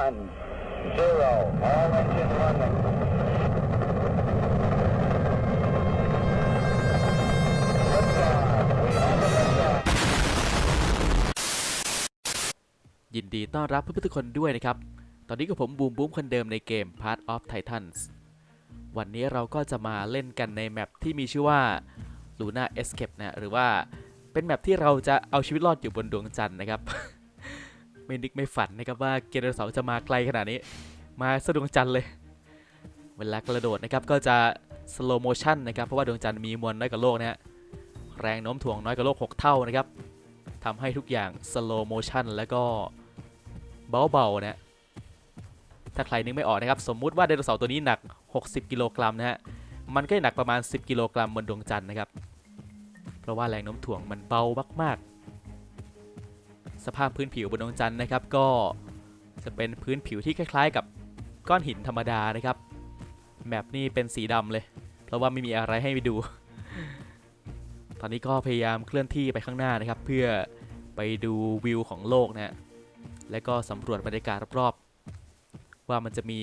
one, zero. All engine running. ยินดีต้อนรับเพื่อนๆทุกคนด้วยนะครับ ตอนนี้กับผมบูมบูมคนเดิมในเกม Part of Titans วันนี้เราก็จะมาเล่นกันในแมปที่มีชื่อว่า Luna Escape นะ หรือว่าเป็นแมปที่เราจะเอาชีวิตรอดอยู่บนดวงจันทร์นะครับ ไม่นึกไม่ฝันนะครับว่าเกมเสาร์จะมาไกลขนาดนี้ มาสะดวงจันทร์เลย เวลากระโดดนะครับก็จะ slow motion นะครับเพราะว่าดวงจันทร์มีมวลน้อยกว่าโลกนะฮะแรงโน้มถ่วงน้อยกว่าโลก 6 เท่านะครับทำให้ทุกอย่าง slow motion แล้วก็เบาๆนะถ้าใครนึกไม่ออกนะครับ สมมุติว่าไดโนเสาร์ตัวนี้หนัก 60 กิโลกรัมนะฮะ มันก็จะหนักประมาณ 10 กิโลกรัมบนดวงจันทร์นะครับ เพราะว่าแรงโน้มถ่วงมันเบามากๆ สภาพพื้นผิวบนดวงจันทร์นะครับ ก็จะเป็นพื้นผิวที่คล้ายๆ กับก้อนหินธรรมดานะครับแมปนี่เป็นสีดำเลย เพราะว่าไม่มีอะไรให้ไปดู ตอนนี้ก็พยายามเคลื่อนที่ไปข้างหน้านะครับ เพื่อไปดูวิวของโลกนะฮะและก็สำรวจบรรยากาศรอบๆว่ามันจะมี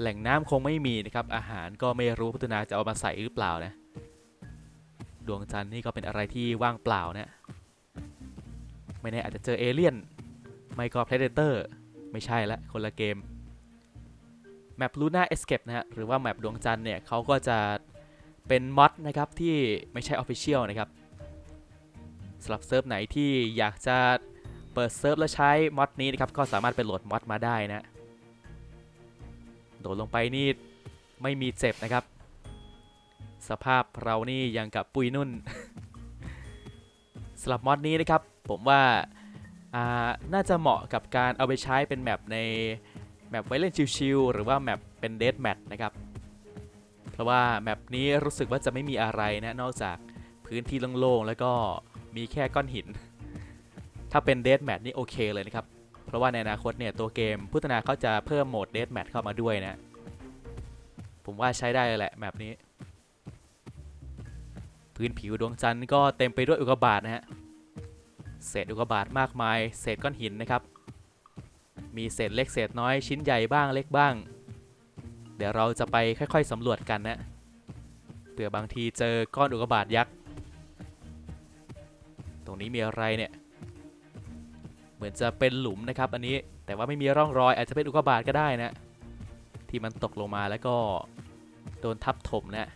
แหล่งน้ำคงไม่มีนะครับ อาหารก็ไม่รู้พัฒนาจะเอามาใส่หรือเปล่านะ ดวงจันทร์นี่ก็เป็นอะไรที่ว่างเปล่านะ ไม่แน่อาจจะเจอเอเลี่ยนไม่ก็ Predator ไม่ใช่ละคนละเกมแมป Luna Escape นะฮะหรือว่าแมปดวงจันทร์เนี่ยเขาก็จะเป็นมอดนะครับที่ไม่ใช่ Official นะครับสำหรับเซิร์ฟไหนที่อยากจะเปิดเซิร์ฟแล้วใช้มอดนี้นะครับก็สามารถไปโหลดมอดมาได้นะโดดลงไปนี่ไม่มีเจ็บนะครับ สภาพเรานี่ยังกับปุยนุ่น สำหรับมอดนี้นะครับ ผมว่าน่าจะเหมาะกับการเอาไปใช้เป็นแมปในแมปไว้เล่นชิลๆหรือว่าแมปเป็นเด a แมทนะครับ เพราะว่าแมปนี้รู้สึกว่าจะไม่มีอะไรนะนอกจากพื้นที่โล่งๆแล้วก็มีแค่ก้อนหิน ถ้าเป็นเด a แมทนี่โอเคเลยนะครับ เพราะว่าในอนาคตเนี่ยตัวเกมพัฒนาเขาจะเพิ่มโหมดเด a แมทเข้ามาด้วยนะ ผมว่าใช้ได้เลยแหละแมปนี้ พื้นผิวดวงจันทร์ก็เต็มไปด้วยอุกกาบาตนะฮะ เศษอุกกาบาตมากมาย เศษก้อนหินนะครับ มีเศษเล็กเศษน้อยชิ้นใหญ่บ้างเล็กบ้าง เดี๋ยวเราจะไปค่อย ๆสำรวจกันนะเผื่อบางทีเจอก้อนอุกกาบาตยักษ์ ตรงนี้มีอะไรเนี่ย เหมือนจะเป็นหลุมนะครับอันนี้ แต่ว่าไม่มีร่องรอยอาจจะเป็นอุกกาบาตก็ได้นะ ที่มันตกลงมาแล้วก็โดนทับถมนะ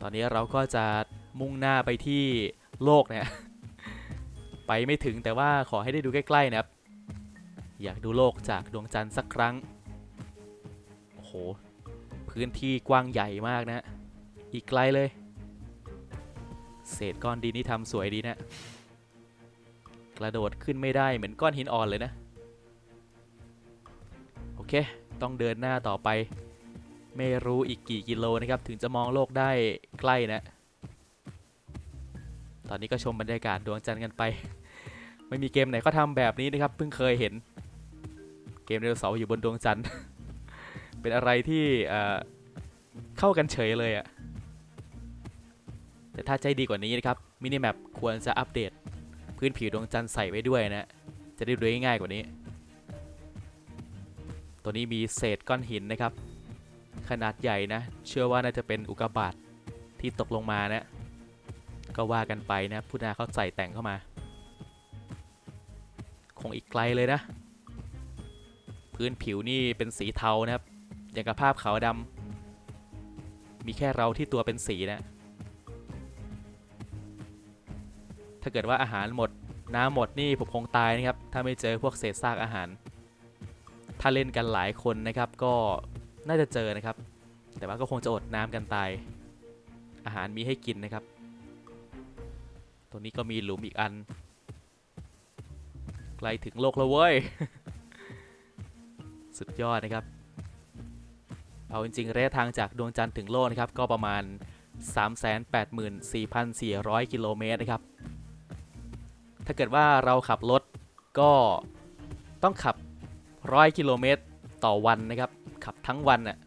ตอนนี้เราก็จะมุ่งหน้าไปที่โลกเนี่ยไปไม่ถึงแต่ว่าขอให้ได้ดูใกล้ๆนะครับ อยากดูโลกจากดวงจันทร์สักครั้ง โอ้โห พื้นที่กว้างใหญ่มากนะ อีกไกลเลย เศษก้อนดินนี่ทำสวยดีนะ กระโดดขึ้นไม่ได้เหมือนก้อนหินอ่อนเลยนะ โอเค ต้องเดินหน้าต่อไป ไม่รู้อีกกี่กิโลนะครับ ถึงจะมองโลกได้ใกล้นะ ตอนนี้ก็ชมบรรยากาศดวงจันทร์กันไป ไม่มีเกมไหนเขาทำแบบนี้นะครับ เพิ่งเคยเห็น เกมไดโนเสาร์อยู่บนดวงจันทร์ เป็นอะไรที่เข้ากันเฉยเลยอะแต่ถ้าใจดีกว่านี้นะครับ มินิแมปควรจะอัปเดต พื้นผิวดวงจันทร์ใส่ไว้ด้วยนะ จะได้ดูง่ายกว่านี้ ตัวนี้มีเศษก้อนหินนะครับ ขนาดใหญ่นะ เชื่อว่าน่าจะเป็นอุกกาบาตที่ตกลงมานะก็ว่ากันไปนะพุทธาเขาใส่แต่งเข้ามา คงอีกไกลเลยนะ พื้นผิวนี่เป็นสีเทานะครับ อย่างกับภาพขาวดำมีแค่เราที่ตัวเป็นสีนะ ถ้าเกิดว่าอาหารหมดน้ำหมดนี่ผมคงตายนะครับ ถ้าไม่เจอพวกเศษซากอาหาร ถ้าเล่นกันหลายคนนะครับก็ น่าจะเจอนะครับ แต่ว่าก็คงจะอดน้ำกันตาย อาหารมีให้กินนะครับ ตรงนี้ก็มีหลุมอีกอัน ไกลถึงโลกแล้วเว้ย สุดยอดนะครับ เอาจริงๆระยะทางจากดวงจันทร์ถึงโลกนะครับ ก็ประมาณ 384,400 กิโลเมตรนะครับ ถ้าเกิดว่าเราขับรถก็ต้องขับ 100 กิโลเมตรต่อวันนะครับ ขับทั้งวันน่ะ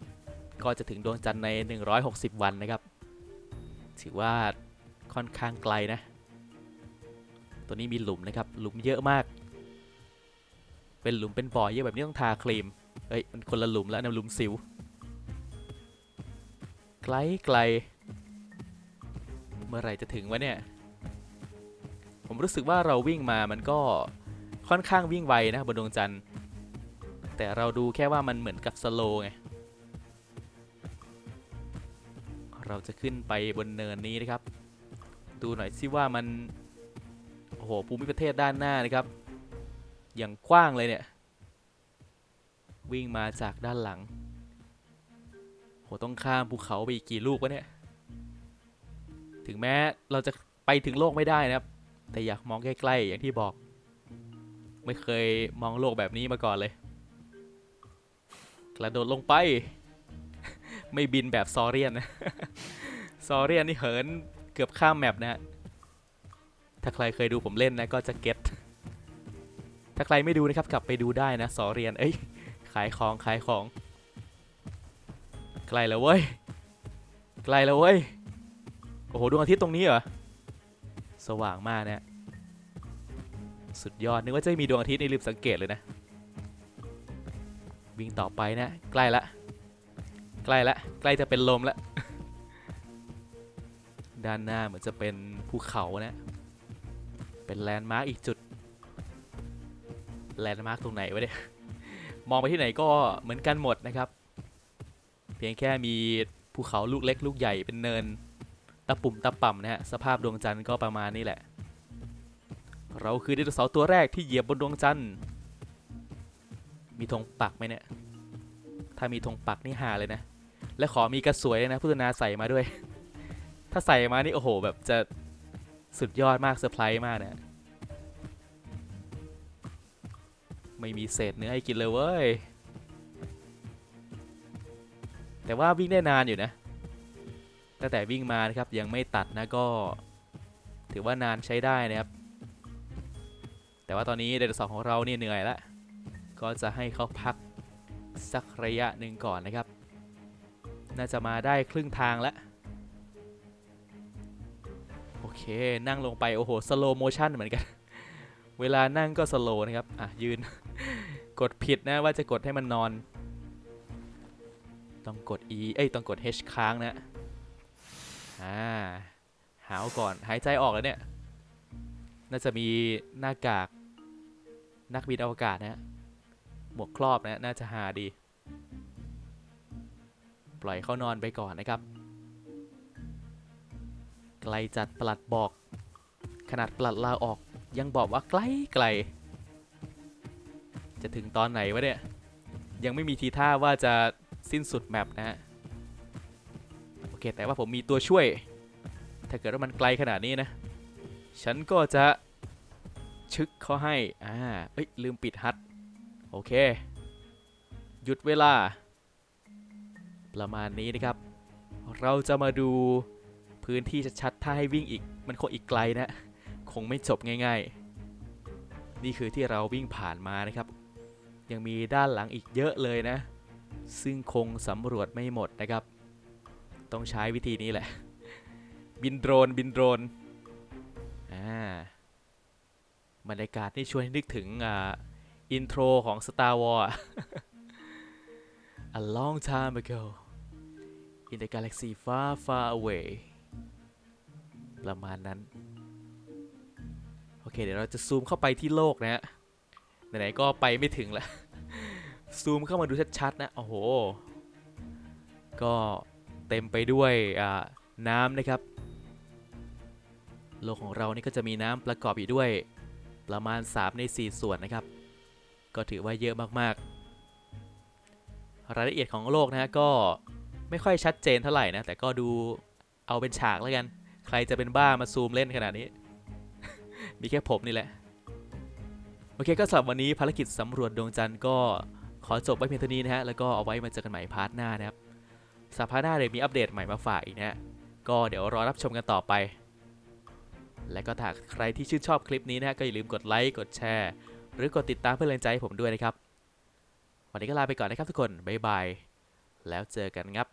ก็จะถึงดวงจันทร์ใน 160 วันนะครับ ถือว่าค่อนข้างไกลนะ ตัวนี้มีหลุมนะครับ หลุมเยอะมาก เป็นหลุมเป็นบ่อเยอะแบบนี้ต้องทาครีมเอ้ย มันคนละหลุมแล้วนะหลุมสิว ไกลไกล เมื่อไหร่จะถึงวะเนี่ย ผมรู้สึกว่าเราวิ่งมามันก็ค่อนข้างวิ่งไวนะบนดวงจันทร์ แต่เราดูแค่ว่ามันเหมือนกับสโลไง เราจะขึ้นไปบนเนินนี้นะครับ ดูหน่อยสิว่ามัน โอ้โห ภูมิประเทศด้านหน้านะครับ อย่างกว้างเลยเนี่ย วิ่งมาจากด้านหลัง โห ต้องข้ามภูเขาไปอีกกี่ลูกวะเนี่ย ถึงแม้เราจะไปถึงโลกไม่ได้นะครับ แต่อยากมองใกล้ๆอย่างที่บอก ไม่เคยมองโลกแบบนี้มาก่อนเลย กระโดดลงไป ไม่บินแบบซอเรียนนะ ซอเรียนนี่เหินเกือบข้ามแมปนะฮะ ถ้าใครเคยดูผมเล่นนะก็จะเก็ต ถ้าใครไม่ดูนะครับกลับไปดูได้นะสอเรียน เอ้ย ขายของขายของ ไกลแล้วเว้ย ไกลแล้วเว้ย โอ้โหดวงอาทิตย์ตรงนี้เหรอ สว่างมากเนี่ยสุดยอดนึกว่าจะมีดวงอาทิตย์ในลืมสังเกตเลยนะ วิ่งต่อไปนะ ใกล้ละ ใกล้ละ ใกล้จะเป็นลมละด้านหน้าเหมือนจะเป็นภูเขานะ เป็นแลนด์มาร์กอีกจุด แลนด์มาร์กตรงไหนวะเนี่ย มองไปที่ไหนก็เหมือนกันหมดนะครับ เพียงแค่มีภูเขาลูกเล็กลูกใหญ่เป็นเนินตะปุ่มตะป่ำนะฮะ สภาพดวงจันทร์ก็ประมาณนี้แหละ เราคือไดโนเสาร์ตัวแรกที่เหยียบบนดวงจันทร์ มีธงปักไหมเนี่ย ถ้ามีธงปักนี่หาเลยนะ และขอมีกระสวยนะพุทธนาใส่มาด้วย ถ้าใส่มานี่โอ้โห แบบจะสุดยอดมากเซอร์ไพรส์มากเนะไม่มีเศษเนื้อให้กินเลยเว้ย แต่ว่าวิ่งได้นานอยู่นะ ตั้งแต่วิ่งมานะครับยังไม่ตัดนะก็ ถือว่านานใช้ได้นะครับ แต่ว่าตอนนี้ไดนสาร์ของเรานี่เหนื่อยแล้ว ก็จะให้เขาพักสักระยะหนึ่งก่อนนะครับ น่าจะมาได้ครึ่งทางแล้วโอเค นั่งลงไป โอ้โห สโลโมชั่นเหมือนกัน เวลานั่งก็สโลนะครับ อะ ยืน กดผิดนะว่าจะกดให้มันนอน ต้องกด E เอ้ย ต้องกด H ค้างนะ อ่า หาวก่อน หายใจออกแล้วเนี่ย น่าจะมีหน้ากากนักบินอวกาศนะฮะ หมวกครอบนะน่าจะหาดี ปล่อยเขานอนไปก่อนนะครับ ไกลจัดปลัดบอก ขนาดปลัดลาออกยังบอกว่าไกลไกล จะถึงตอนไหนวะเนี่ย ยังไม่มีทีท่าว่าจะสิ้นสุดแมปนะฮะโอเคแต่ว่าผมมีตัวช่วย ถ้าเกิดว่ามันไกลขนาดนี้นะ ฉันก็จะชึกเขาให้ อ่า เอ้ย ลืมปิดฮัท โอเค หยุดเวลา ประมาณนี้นะครับ เราจะมาดูพื้นที่ชัดๆ ถ้าให้วิ่งอีก มันคงอีกไกลนะ คงไม่จบง่าย ๆ นี่คือที่เราวิ่งผ่านมานะครับ ยังมีด้านหลังอีกเยอะเลยนะ ซึ่งคงสำรวจไม่หมดนะครับ ต้องใช้วิธีนี้แหละ บินโดรน บินโดรน อ่า บรรยากาศนี่ชวนให้นึกถึงอ่า อินโทรของ Star Wars A long time ago in the galaxy far far away ประมาณนั้น โอเค เดี๋ยวเราจะซูมเข้าไปที่โลกนะฮะ ไหนๆก็ไปไม่ถึงแล้วซูมเข้ามาดูชัดๆนะ โอ้โห ก็เต็มไปด้วยน้ำนะครับ โลกของเรานี่ก็จะมีน้ำประกอบอยู่ด้วยประมาณ 3 ใน 4 ส่วนนะครับ ก็ถือว่าเยอะมากๆ รายละเอียดของโลกนะฮะก็ไม่ค่อยชัดเจนเท่าไหร่นะ แต่ก็ดูเอาเป็นฉากแล้วกัน ใครจะเป็นบ้ามาซูมเล่นขนาดนี้ มีแค่ผมนี่แหละ โอเคก็สำหรับวันนี้ภารกิจสำรวจดวงจันทร์ก็ขอจบไว้เพียงเท่านี้นะฮะ แล้วก็เอาไว้มาเจอกันใหม่พาร์ทหน้านะครับ สัปดาห์หน้าเดี๋ยวมีอัปเดตใหม่มาฝากอีกนะฮะก็เดี๋ยวรอรับชมกันต่อไป และก็ถ้าใครที่ชื่นชอบคลิปนี้นะฮะ ก็อย่าลืมกดไลค์ กดแชร์ หรือกดติดตามเพื่อเป็นแรงใจให้ผมด้วยนะครับ วันนี้ก็ลาไปก่อนนะครับทุกคน บ๊ายบาย แล้วเจอกันครับ